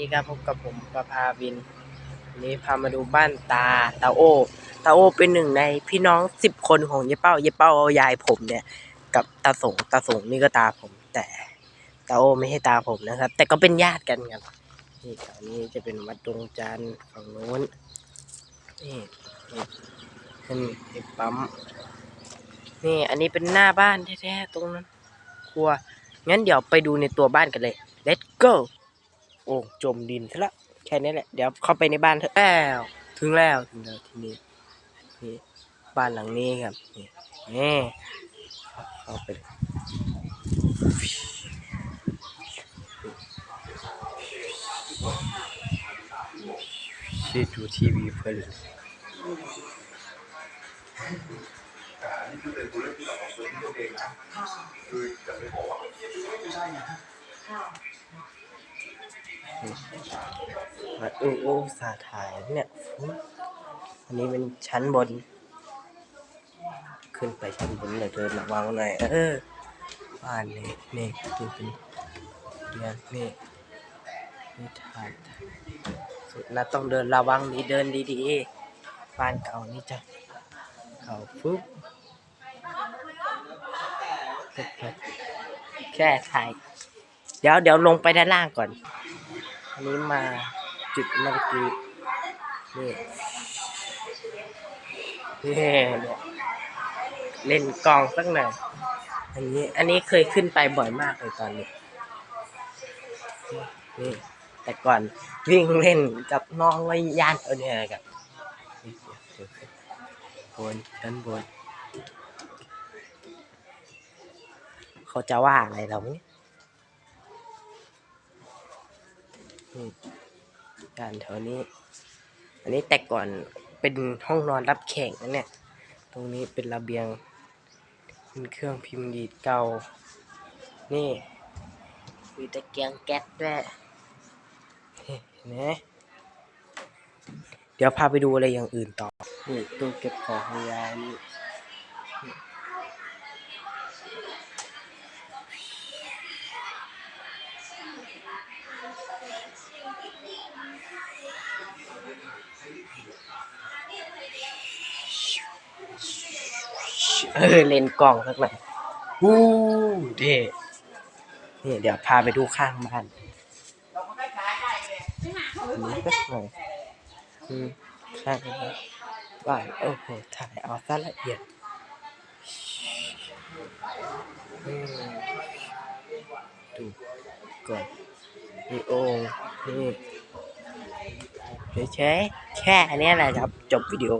ดีครับพบกับผมประภาวินวันนี้พามาดูบ้านตาตาโอตาโอเป็นหนึ่งในพี่น้องสิบคนของเยเป้าเยเป้ายายผมเนี่ย กับตาสงตาสงนี่ก็ตาผม แต่ตาโอไม่ใช่ตาผมนะครับ แต่ก็เป็นญาติกันครับนี่แถวนี้จะเป็นวัดดวงจันทร์ฝั่งโน้นนี่นี่นี่นี่ปั๊มนี่อันนี้เป็นหน้าบ้านแท้ๆตรงนั้น ครัวงั้นเดี๋ยวไปดูในตัวบ้านกันเลย let's go โอ้จมดินซะละแค่นี้แหละ เดี๋ยวเข้าไปในบ้านเถอะแล้วถึงแล้วถึงแล้วที่นี่นี่บ้านหลังนี้ครับนี่นี่เข้าไปชิดูทีวีเพลินมา อู้อู้สาถ่ายเนี่ยฟุ้งอันนี้เป็นชั้นบน ขึ้นไปชั้นบนเลยเดินระวังหน่อยเออบ้านนี่นี่นี่เป็นเนี่ยนี่นี่ถ่ายสุดนะต้องเดินระวังดีเดินดีๆบ้านเก่านี่จะเขาฟึบแค่ถ่าย เดี๋ยวเดี๋ยวลงไปด้านล่างก่อน อันนี้มาจุดมื่อกี้นี่นเนี่ยเล่นกองสักหน่อยอันนี้อันนี้เคยขึ้นไปบ่อยมากเลยตอนนี้นี่แต่ก่อนวิ่งเล่นกับน้องไว้ย่านเอาเนี่ยกับบนชั้นบน เขาจะว่าอะไรเราเนี่ย นี่ย่านแถวนี้ อันนี้แต่ก่อนเป็นห้องนอนรับแขกนะเนี่ย ตรงนี้เป็นระเบียง เป็นเครื่องพิมพ์ดีดเก่า นี่มีตะเกียงแก๊สด้วยเห็นไหมเดี๋ยวพาไปดูอะไรอย่างอื่นต่อ นี่ตู้เก็บของของยายนี่ เออเลนกล้องสักหน่อยวู้เท่นี่เดี๋ยวพาไปดูข้างบ้านอันนี้ก็สวยอืมข้างบ้านบ้านโอ้โหถ่ายเอาซะละเอียดอืมดูก่อนนี่โอ่งนี่ เฉยๆแค่เนี้ยแหละครับ จบวิดีโอ